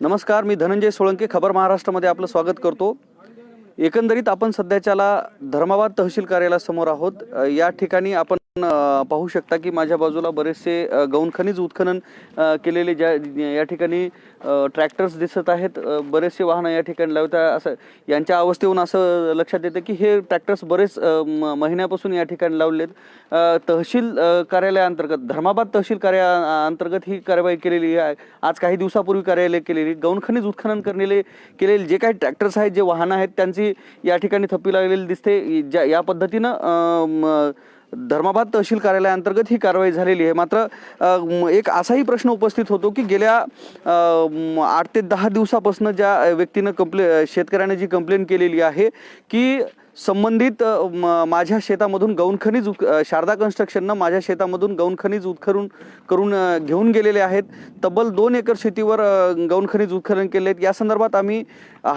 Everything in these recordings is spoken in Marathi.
नमस्कार मी धनंजय सोळंके खबर महाराष्ट्रामध्ये आपलं स्वागत करतो. एकंदरीत आपण सध्याच्याला धर्माबाद तहसील कार्यालयासमोर आहोत. या ठिकाणी आपण पाहू शकता की माझ्या बाजूला बरेचसे गौण खनिज उत्खनन केलेले ज्या या ठिकाणी ट्रॅक्टर्स दिसत आहेत. बरेचसे वाहनं या ठिकाणी लावत असं यांच्या अवस्थेहून असं लक्षात येतं की हे ट्रॅक्टर्स बरेच महिन्यापासून या ठिकाणी लावलेत. तहसील कार्यालयाअंतर्गत धर्माबाद तहसील कार्या अंतर्गत ही कारवाई केलेली आहे. आज काही दिवसापूर्वी कार्यालय केलेली गौण खनिज उत्खनन करलेले केलेले जे काही ट्रॅक्टर्स आहेत जे वाहनं आहेत त्यांची या ठिकाणी थप्पी लागलेली दिसते. ज्या या पद्धतीनं धर्माबाद तहसील कार्यालयाअंतर्गत ही कारवाई झालेली आहे. मात्र एक असाही प्रश्न उपस्थित होतो की गेल्या आठ ते दहा दिवसापासून ज्या व्यक्तीनं कंप्ले शेतकऱ्याने जी कंप्लेंट केलेली आहे की संबंधित म- माझ्या शेतामधून गौण खनिज शारदा कन्स्ट्रक्शननं माझ्या शेतामधून गौण खनिज करून घेऊन गेलेले आहेत. तब्बल दोन एकर शेतीवर अ, गौण खनिज उत्खनन केले आहेत. या संदर्भात आम्ही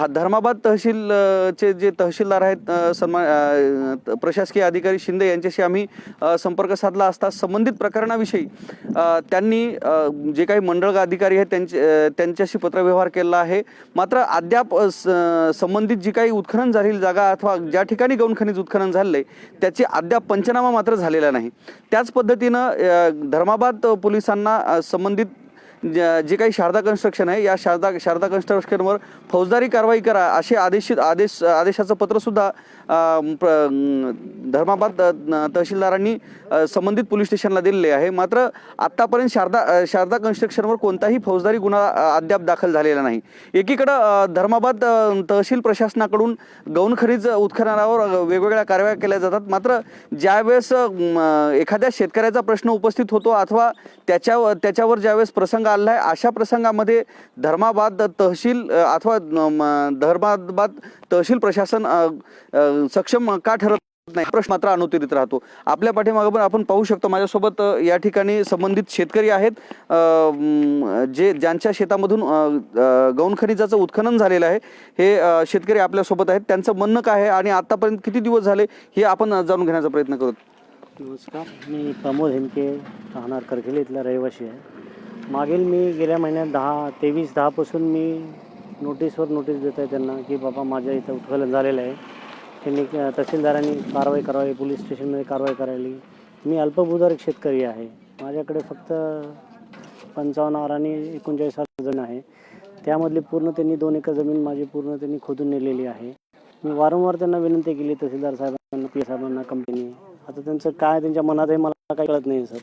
धर्माबाद तहसीलचे जे तहसीलदार आहेत सन्मान त- प्रशासकीय अधिकारी शिंदे यांच्याशी आम्ही संपर्क साधला असता. संबंधित प्रकरणाविषयी त्यांनी जे काही मंडळ अधिकारी आहेत त्यांचे त्यांच्याशी पत्रव्यवहार केला आहे. मात्र अद्याप स- संबंधित जी काही उत्खनन झालेली जागा अथवा ज्या ठिकाणी गौण खनिज उत्खनन झाले त्याची अद्याप पंचनामा मात्र झालेला नाही. त्याच पद्धतीनं धर्माबाद पोलिसांना संबंधित जे काही शारदा कन्स्ट्रक्शन आहे या शारदा शारदा कन्स्ट्रक्शनवर फौजदारी कारवाई करा असे आदेशित आदेश आदेशाचं पत्रसुद्धा प्र- धर्माबाद तहसीलदारांनी संबंधित पोलीस स्टेशनला दिलेले आहे. मात्र आत्तापर्यंत शारदा शारदा कन्स्ट्रक्शनवर कोणताही फौजदारी गुन्हा अद्याप दाखल झालेला नाही. एकीकडं धर्माबाद तहसील प्रशासनाकडून गौण खनिज उत्खननावर वेगवेगळ्या कारवाया केल्या जातात. मात्र ज्यावेळेस एखाद्या शेतकऱ्याचा प्रश्न उपस्थित होतो अथवा त्याच्यावर त्याच्यावर ज्यावेळेस प्रसंग आला आहे अशा प्रसंगामध्ये धर्माबाद तहसील अथवा धर्माबाद तहसील प्रशासन सक्षम का ठरत नाही? प्रश्न मात्र अनुत्तरित राहतो. आपल्या पाठीमागे पण आपण पाहू शकतो माझ्यासोबत या ठिकाणी संबंधित शेतकरी आहेत. जे ज्यांच्या शेतामधून गौण खनिजाचं उत्खनन झालेलं आहे हे शेतकरी आपल्यासोबत आहेत. त्यांचं म्हणणं काय आहे आणि आतापर्यंत किती दिवस झाले हे आपण जाणून घेण्याचा प्रयत्न करू नमस्कार. मी प्रमोद हेमके राहणार करखेले इथला रहिवासी आहे. मागील मी गेल्या महिन्यात दहा तेवीस दहापासून मी नोटीसवर नोटीस देत आहे त्यांना की बाबा माझ्या इथं उत्खलन झालेलं आहे. त्यांनी तहसीलदारांनी कारवाई करावी पोलीस स्टेशनमध्ये कारवाई करायली मी अल्पभूधारक शेतकरी आहे. माझ्याकडे फक्त पंचावन्न आर आणि एकोणचाळीस हजार जण आहे. त्यामधली पूर्ण त्यांनी दोन एकर जमीन माझी पूर्ण त्यांनी खोदून नेलेली आहे. मी वारंवार त्यांना विनंती केली तहसीलदार साहेबांना पी साहेबांना कंपनी आता त्यांचं काय त्यांच्या मनात आहे मला काही कळत नाही सर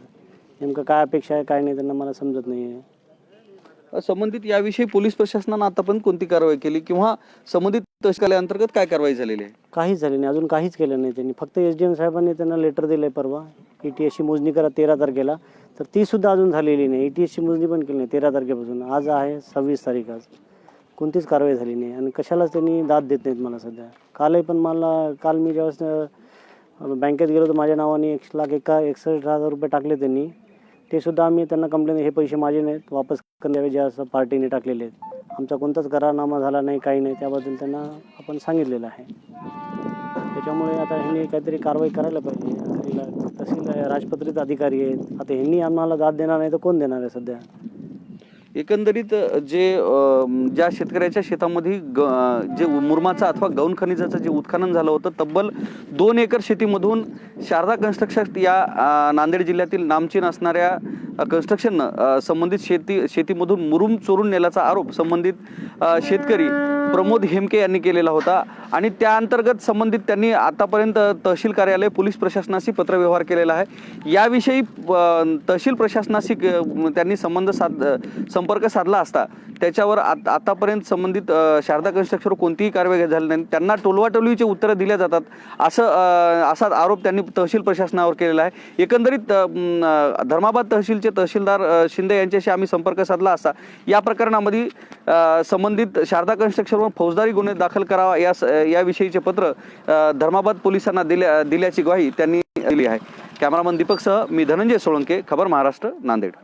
नेमकं काय अपेक्षा आहे काय नाही त्यांना मला समजत नाही आहे संबंधित याविषयी पोलीस प्रशासनानं आतापर्यंत कोणती कारवाई केली? किंवा संबंधित अंतर्गत काय कारवाई झालेली आहे? काहीच झाले नाही अजून काहीच केलं नाही त्यांनी. फक्त एस डी एम साहेबांनी त्यांना लेटर दिलं आहे परवा ई टी एसची मोजणी करा तेरा तारखेला. तर ती सुद्धा अजून झालेली नाही. ई टी एसची मोजणी पण केली नाही तेरा तारखेपासून. आज आहे सव्वीस तारीख आज. कोणतीच कारवाई झाली नाही. आणि कशालाच त्यांनी दाद देत नाहीत मला सध्या. कालही पण मला काल मी ज्यावेळेस अं, बँकेत गेलो तर माझ्या नावाने एक लाख एका एकसष्ट हजार रुपये टाकले त्यांनी. ते सुद्धा आम्ही त्यांना कंप्लेंट हे पैसे माझे नाहीत वापस करावे जे असं पार्टीने टाकलेले आहेत. आमचा कोणताच करारनामा झाला नाही काही नाही त्याबद्दल त्यांना आपण सांगितलेलं आहे. त्याच्यामुळे आता ह्यांनी काहीतरी कारवाई करायला पाहिजे. तहसील राजपत्रित अधिकारी आहेत. आता ह्यांनी आम्हाला दाद देणार नाही तर कोण देणार आहे सध्या? एकंदरीत जे ज्या शेतकऱ्याच्या शेतामध्ये ग जे मुरमाचा अथवा गौण खनिजाचं जे उत्खनन झालं होतं तब्बल दोन एकर शेतीमधून शारदा कन्स्ट्रक्शन या नांदेड जिल्ह्यातील नामचीन असणाऱ्या कन्स्ट्रक्शननं संबंधित शेती शेतीमधून मुरुम चोरून नेल्याचा आरोप संबंधित शेतकरी प्रमोद हेमके यांनी केलेला होता. आणि त्या अंतर्गत संबंधित त्यांनी आतापर्यंत तहसील कार्यालय पोलीस प्रशासनाशी पत्रव्यवहार केलेला आहे. याविषयी तहसील प्रशासनाशी त्यांनी संबंध साध संपर्क साधला असता. त्याच्यावर आत- आतापर्यंत संबंधित शारदा कन्स्ट्रक्शनवर कोणतीही कारवाई झाली नाही. त्यांना टोलवाटोलवीचे उत्तरं दिल्या जातात असं असा आरोप त्यांनी तहसील प्रशासनावर केलेला आहे. एकंदरीत धर्माबाद तहसील अ, तहसीलदार शिंदे यांच्याशी आम्ही संपर्क साधला असता या प्रकरणामध्ये संबंधित शारदा कन्स्ट्रक्शनवर फौजदारी गुन्हे दाखल करावा या याविषयीचे पत्र धर्माबाद पोलिसांना दिल्या दिल्याची ग्वाही त्यांनी दिली आहे. कॅमेरामन दीपकसह मी धनंजय सोळंके खबर महाराष्ट्र नांदेड.